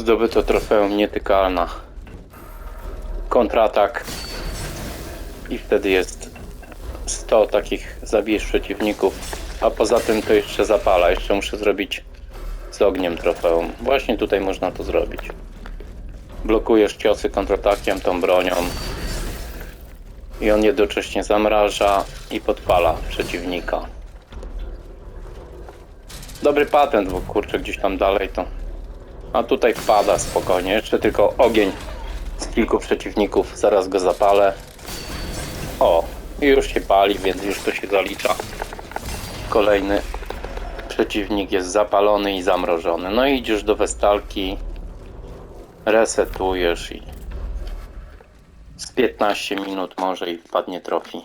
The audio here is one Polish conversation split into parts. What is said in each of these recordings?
Zdobyto trofeum nietykalna. Kontratak. I wtedy jest 100 takich zabijesz przeciwników. A poza tym to jeszcze zapala. Jeszcze muszę zrobić z ogniem trofeum. Właśnie tutaj można to zrobić. Blokujesz ciosy kontratakiem tą bronią. I on jednocześnie zamraża i podpala przeciwnika. Dobry patent, bo kurczę gdzieś tam dalej to. A tutaj wpada spokojnie. Jeszcze tylko ogień z kilku przeciwników. Zaraz go zapalę. O, już się pali, więc już to się zalicza. Kolejny przeciwnik jest zapalony i zamrożony. No i idziesz do westalki, resetujesz i z 15 minut może i wpadnie trofi.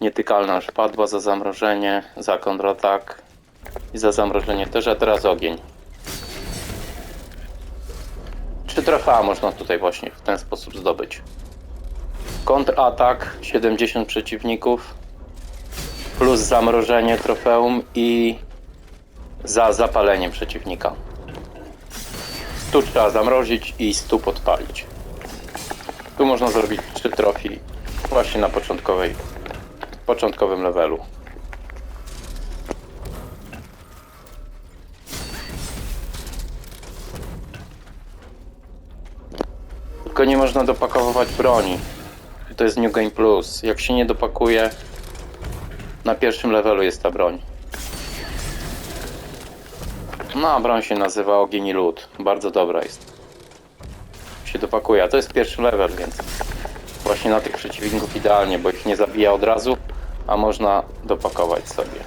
Nietykalna już padła za zamrożenie, za kontratak i za zamrożenie też, a teraz ogień. Trzy trofea można tutaj właśnie w ten sposób zdobyć. Kontratak 70 przeciwników plus zamrożenie trofeum i za zapalenie przeciwnika. 100 trzeba zamrozić i 100 podpalić. Tu można zrobić 3 trofii właśnie na początkowej, początkowym levelu. Tylko nie można dopakowywać broni. To jest New Game Plus. Jak się nie dopakuje, na pierwszym levelu jest ta broń. No, a broń się nazywa Ogień i Lód. Bardzo dobra jest. Się dopakuje, a to jest pierwszy level, więc właśnie na tych przeciwników idealnie, bo ich nie zabija od razu, a można dopakować sobie.